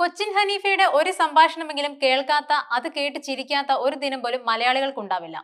കൊച്ചിൻ ഹനീഫയുടെ ഒരു സംഭാഷണമെങ്കിലും കേൾക്കാത്ത അത് കേട്ട് ചിരിക്കാത്ത ഒരു ദിനം പോലും മലയാളികൾക്കുണ്ടാവില്ല.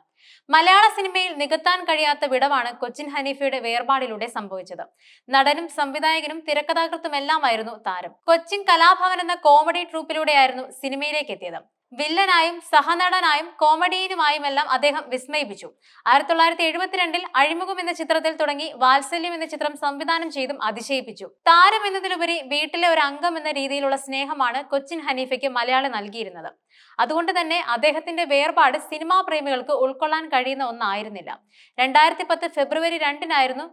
മലയാള സിനിമയിൽ നികത്താൻ കഴിയാത്ത വിടവാണ് കൊച്ചിൻ ഹനീഫയുടെ വേർപാടിലൂടെ സംഭവിച്ചത്. നടനും സംവിധായകനും തിരക്കഥാകൃത്തുമെല്ലാമായിരുന്നു താരം. കൊച്ചിൻ കലാഭവൻ എന്ന കോമഡി ട്രൂപ്പിലൂടെയായിരുന്നു സിനിമയിലേക്ക് എത്തിയത്. വില്ലനായും സഹനടനായും കോമഡിയനുമായുമെല്ലാം അദ്ദേഹം വിസ്മയിപ്പിച്ചു. ആയിരത്തി തൊള്ളായിരത്തി എഴുപത്തിരണ്ടിൽ അഴിമുഖം എന്ന ചിത്രത്തിൽ തുടങ്ങി വാത്സല്യം എന്ന ചിത്രം സംവിധാനം ചെയ്തും അതിശയിപ്പിച്ചു. താരം എന്നതിലുപരി വീട്ടിലെ ഒരു അംഗം എന്ന രീതിയിലുള്ള സ്നേഹമാണ് കൊച്ചിൻ ഹനീഫയ്ക്ക് മലയാളി നൽകിയിരുന്നത്. അതുകൊണ്ട് തന്നെ അദ്ദേഹത്തിന്റെ വേർപാട് സിനിമാ പ്രേമികൾക്ക് ഉൾക്കൊള്ളാൻ കഴിയുന്ന ഒന്നായിരുന്നില്ല. രണ്ടായിരത്തി പത്ത് ഫെബ്രുവരി രണ്ടിനായിരുന്നു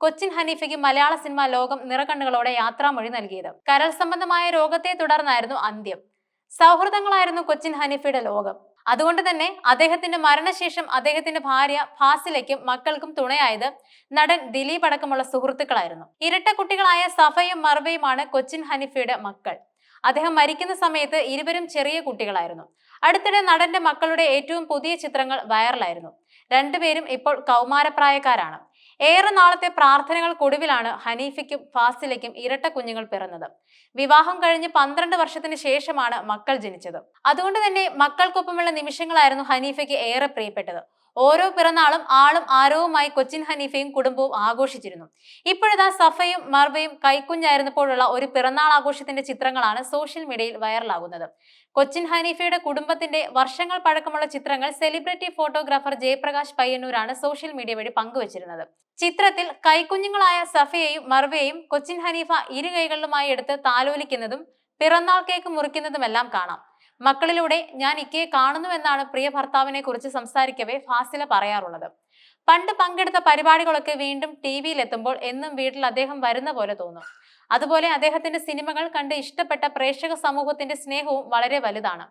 കൊച്ചിൻ ഹനീഫയ്ക്ക് മലയാള സിനിമാ ലോകം നിറകണ്ണുകളോടെ യാത്രാമൊഴി നൽകിയത്. കരൾ സംബന്ധമായ രോഗത്തെ തുടർന്നായിരുന്നു അന്ത്യം. സൗഹൃദങ്ങളായിരുന്നു കൊച്ചിൻ ഹനീഫയുടെ ലോകം. അതുകൊണ്ട് തന്നെ അദ്ദേഹത്തിന്റെ മരണശേഷം അദ്ദേഹത്തിന്റെ ഭാര്യ ഫാസിലയ്ക്കും മക്കൾക്കും തുണയായത് നടൻ ദിലീപ് അടക്കമുള്ള സുഹൃത്തുക്കളായിരുന്നു. ഇരട്ട കുട്ടികളായ സഫയും മർവയുമാണ് കൊച്ചിൻ ഹനീഫയുടെ മക്കൾ. അദ്ദേഹം മരിക്കുന്ന സമയത്ത് ഇരുവരും ചെറിയ കുട്ടികളായിരുന്നു. അടുത്തിടെ നടന്റെ മക്കളുടെ ഏറ്റവും പുതിയ ചിത്രങ്ങൾ വൈറലായിരുന്നു. രണ്ടുപേരും ഇപ്പോൾ കൗമാരപ്രായക്കാരാണ്. ഏറെ നാളത്തെ പ്രാർത്ഥനകൾക്കൊടുവിലാണ് ഹനീഫയ്ക്കും ഫാസിലയ്ക്കും ഇരട്ട കുഞ്ഞുങ്ങൾ പിറന്നത്. വിവാഹം കഴിഞ്ഞ് പന്ത്രണ്ട് വർഷത്തിന് ശേഷമാണ് മക്കൾ ജനിച്ചത്. അതുകൊണ്ട് തന്നെ മക്കൾക്കൊപ്പമുള്ള നിമിഷങ്ങളായിരുന്നു ഹനീഫയ്ക്ക് ഏറെ പ്രിയപ്പെട്ടത്. ഓരോ പിറന്നാളും ആളും ആരവുമായി കൊച്ചിൻ ഹനീഫയും കുടുംബവും ആഘോഷിച്ചിരുന്നു. ഇപ്പോഴത്തെ സഫയും മർവയും കൈക്കുഞ്ഞായിരുന്നപ്പോഴുള്ള ഒരു പിറന്നാൾ ആഘോഷത്തിന്റെ ചിത്രങ്ങളാണ് സോഷ്യൽ മീഡിയയിൽ വൈറലാകുന്നത്. കൊച്ചിൻ ഹനീഫയുടെ കുടുംബത്തിന്റെ വർഷങ്ങൾ പഴക്കമുള്ള ചിത്രങ്ങൾ സെലിബ്രിറ്റി ഫോട്ടോഗ്രാഫർ ജയപ്രകാശ് പയ്യന്നൂരാണ് സോഷ്യൽ മീഡിയ വഴി പങ്കുവച്ചിരുന്നത്. ചിത്രത്തിൽ കൈക്കുഞ്ഞുങ്ങളായ സഫയെയും മർവയെയും കൊച്ചിൻ ഹനീഫ ഇരു കൈകളിലുമായി എടുത്ത് താലോലിക്കുന്നതും പിറന്നാൾ കേക്ക് മുറിക്കുന്നതുമെല്ലാം കാണാം. മക്കളിലൂടെ ഞാൻ ഇക്കയെ കാണുന്നു എന്നാണ് പ്രിയ ഭർത്താവിനെ കുറിച്ച് സംസാരിക്കവേ ഫാസില പറയാറുള്ളത്. പണ്ട് പങ്കെടുത്ത പരിപാടികളൊക്കെ വീണ്ടും ടി വിയിലെത്തുമ്പോൾ എന്നും വീട്ടിൽ അദ്ദേഹം വരുന്ന പോലെ തോന്നും. അതുപോലെ അദ്ദേഹത്തിന്റെ സിനിമകൾ കണ്ട് ഇഷ്ടപ്പെട്ട പ്രേക്ഷക സമൂഹത്തിന്റെ സ്നേഹവും വളരെ വലുതാണ്.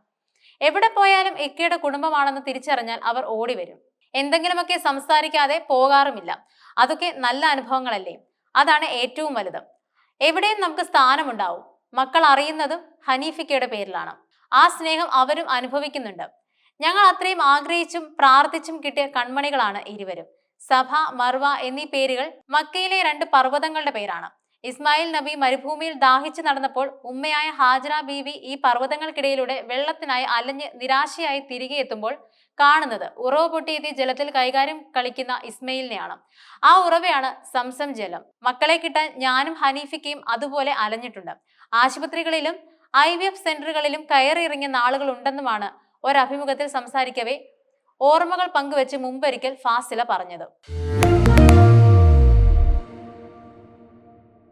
എവിടെ പോയാലും ഇക്കയുടെ കുടുംബമാണെന്ന് തിരിച്ചറിഞ്ഞാൽ അവർ ഓടി വരും എന്തെങ്കിലുമൊക്കെ സംസാരിക്കാതെ പോകാറുമില്ല. അതൊക്കെ നല്ല അനുഭവങ്ങളല്ലേ? അതാണ് ഏറ്റവും വലുത്. എവിടെയും നമുക്ക് സ്ഥാനമുണ്ടാവും. മക്കൾ അറിയുന്നതും ഹനീഫിക്കയുടെ പേരിലാണ്. ആ സ്നേഹം അവരും അനുഭവിക്കുന്നുണ്ട്. ഞങ്ങൾ അത്രയും ആഗ്രഹിച്ചും പ്രാർത്ഥിച്ചും കിട്ടിയ കൺമണികളാണ് ഇരുവരും. സഭ മർവ എന്നീ പേരുകൾ മക്കയിലെ രണ്ട് പർവതങ്ങളുടെ പേരാണ്. ഇസ്മായിൽ നബി മരുഭൂമിയിൽ ദാഹിച്ചു നടന്നപ്പോൾ ഉമ്മയായ ഹാജറ ബീവി ഈ പർവതങ്ങൾക്കിടയിലൂടെ വെള്ളത്തിനായി അലഞ്ഞ് നിരാശയായി തിരികെ എത്തുമ്പോൾ കാണുന്നത് ഉറവ് പൊട്ടിയെത്തി ജലത്തിൽ കൈകാര്യം കളിക്കുന്ന ഇസ്മയിലിനെയാണ്. ആ ഉറവയാണ് സംസം ജലം. മക്കളെ കിട്ടാൻ ഞാനും ഹനീഫിക്കയും അതുപോലെ അലഞ്ഞിട്ടുണ്ട്. ആശുപത്രികളിലും ഐ വി എഫ് സെന്ററുകളിലും കയറിയിറങ്ങിയ നാളുകൾ ഉണ്ടെന്നുമാണ് ഒരഭിമുഖത്തിൽ സംസാരിക്കവേ. ഓർമ്മകൾ പങ്കുവെച്ച് മുമ്പൊരിക്കൽ ഫാസില പറഞ്ഞത്.